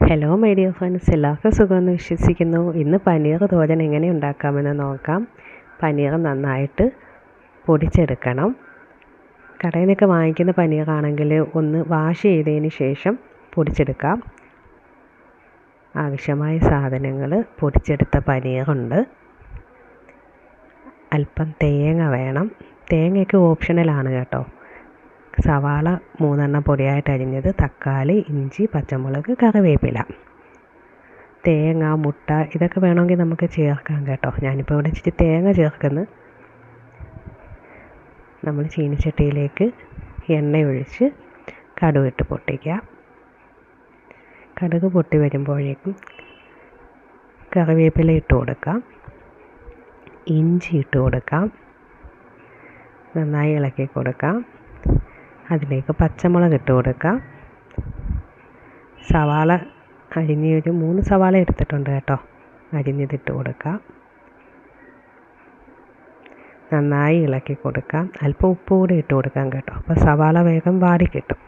Hello my dear friends എല്ലാവർക്കും സുഖമെന്ന് വിശ്വസിക്കുന്നു. ഇന്ന് പനീർ തോരൻ എങ്ങനെ ഉണ്ടാക്കാമെന്ന് നോക്കാം. പനീർ നന്നായിട്ട് പൊടിച്ചെടുക്കണം. കടയിൽ നിന്നൊക്കെ വാങ്ങിക്കുന്ന പനീറാണെങ്കിൽ ഒന്ന് വാഷ് ചെയ്തതിന് ശേഷം പൊടിച്ചെടുക്കാം. ആവശ്യമായ സാധനങ്ങൾ പൊടിച്ചെടുത്ത പനീറുണ്ട്. അല്പം തേങ്ങ വേണം. തേങ്ങയൊക്കെ ഓപ്ഷണലാണ് കേട്ടോ. സവാള മൂന്നെണ്ണം പൊടിയായിട്ട് അരിഞ്ഞത് തക്കാളി ഇഞ്ചി പച്ചമുളക് കറിവേപ്പില. തേങ്ങ മുട്ട ഇതൊക്കെ വേണമെങ്കിൽ നമുക്ക് ചേർക്കാം കേട്ടോ. ഞാനിപ്പോൾ ഇവിടെ ഇച്ചിരി തേങ്ങ ചേർക്കുന്നു. നമ്മൾ ചീനിച്ചട്ടിയിലേക്ക് എണ്ണയൊഴിച്ച് കടുക് ഇട്ട് പൊട്ടിക്കാം കടുക് പൊട്ടി വരുമ്പോഴേക്കും കറിവേപ്പില ഇട്ട് കൊടുക്കാം. ഇഞ്ചി ഇട്ട് കൊടുക്കാം. നന്നായി ഇളക്കി കൊടുക്കാം. അതിലേക്ക് പച്ചമുളക് ഇട്ട് കൊടുക്കാം. സവാള അരിഞ്ഞ് ഒരു മൂന്ന് സവാള എടുത്തിട്ടുണ്ട് കേട്ടോ. അരിഞ്ഞതിട്ട് കൊടുക്കാം. നന്നായി ഇളക്കി കൊടുക്കാം. അല്പം ഉപ്പ് കൂടി ഇട്ട് കൊടുക്കാം കേട്ടോ. അപ്പോൾ സവാള വേഗം വാടി കിട്ടും.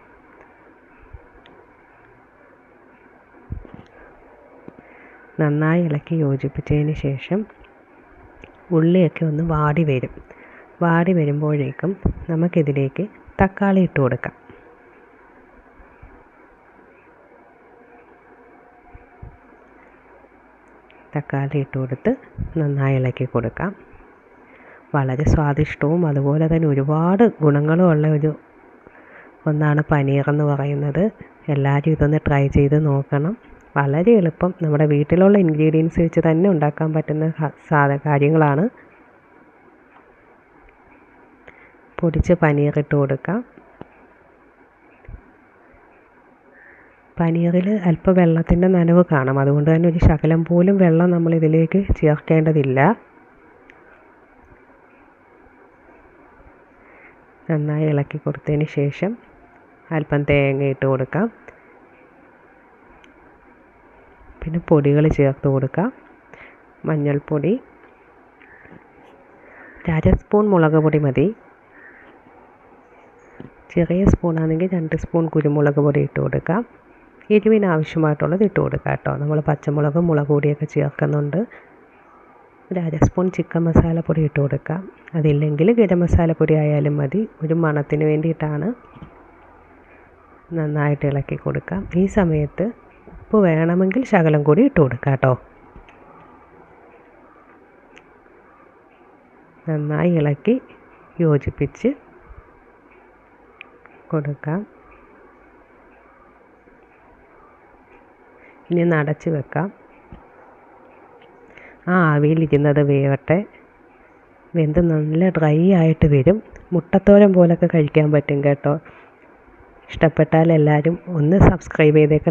നന്നായി ഇളക്കി യോജിപ്പിച്ചതിന് ശേഷം ഉള്ളിയൊക്കെ ഒന്ന് വാടി വരും. വാടി വരുമ്പോഴേക്കും നമുക്കിതിലേക്ക് തക്കാളി ഇട്ട് കൊടുക്കാം. തക്കാളി ഇട്ട് കൊടുത്ത് നന്നായി ഇളക്കി കൊടുക്കാം. വളരെ സ്വാദിഷ്ടവും അതുപോലെ തന്നെ ഒരുപാട് ഗുണങ്ങളും ഉള്ള ഒരു ഒന്നാണ് പനീർ എന്ന് പറയുന്നത്. എല്ലാവരും ഇതൊന്ന് ട്രൈ ചെയ്ത് നോക്കണം. വളരെ എളുപ്പം നമ്മുടെ വീട്ടിലുള്ള ഇൻഗ്രീഡിയൻസ് വെച്ച് തന്നെ ഉണ്ടാക്കാൻ പറ്റുന്ന സാധ കാര്യങ്ങളാണ്. പൊടിച്ച് പനീർ ഇട്ട് കൊടുക്കാം. പനീറിൽ അല്പം വെള്ളത്തിന്റെ നനവ് കാണാം. അതുകൊണ്ട് തന്നെ ഒരു ശകലം പോലും വെള്ളം നമ്മൾ ഇതിലേക്ക് ചേർക്കേണ്ടതില്ല. നന്നായി ഇളക്കി കൊടുത്തതിന് ശേഷം അല്പം തേങ്ങ ഇട്ട് കൊടുക്കാം. പിന്നെ പൊടികൾ ചേർത്ത് കൊടുക്കാം. മഞ്ഞൾപ്പൊടി. അര സ്പൂൺ മുളക് പൊടി മതി. ചെറിയ സ്പൂണാണെങ്കിൽ രണ്ട് സ്പൂൺ കുരുമുളക് പൊടി ഇട്ട് കൊടുക്കാം. എരിവിന് ആവശ്യമായിട്ടുള്ളത് ഇട്ട് കൊടുക്കാം കേട്ടോ. നമ്മൾ പച്ചമുളക് മുളക് പൊടിയൊക്കെ ചേർക്കുന്നുണ്ട്. ഒരു അര സ്പൂൺ ചിക്കൻ പൊടി ഇട്ട് കൊടുക്കാം. അതില്ലെങ്കിൽ ഗരം മസാല പൊടി ആയാലും മതി. ഒരു മണത്തിന് വേണ്ടിയിട്ടാണ് നന്നായിട്ട് ഇളക്കി കൊടുക്കാം. ഈ സമയത്ത് ഉപ്പ് വേണമെങ്കിൽ ശകലം കൂടി ഇട്ട് കൊടുക്കാം കേട്ടോ. നന്നായി ഇളക്കി യോജിപ്പിച്ച് കൊടുക്കാം. ഇനി നടച്ച് വെക്കാം. ആ ആവിയിലിരുന്നത് വേവട്ടെ. വെന്ത് നല്ല ഡ്രൈ ആയിട്ട് വരും. മുട്ടത്തോരൻ പോലൊക്കെ കഴിക്കാൻ പറ്റും കേട്ടോ. ഇഷ്ടപ്പെട്ടാൽ എല്ലാവരും ഒന്ന് സബ്സ്ക്രൈബ് ചെയ്തേക്കണം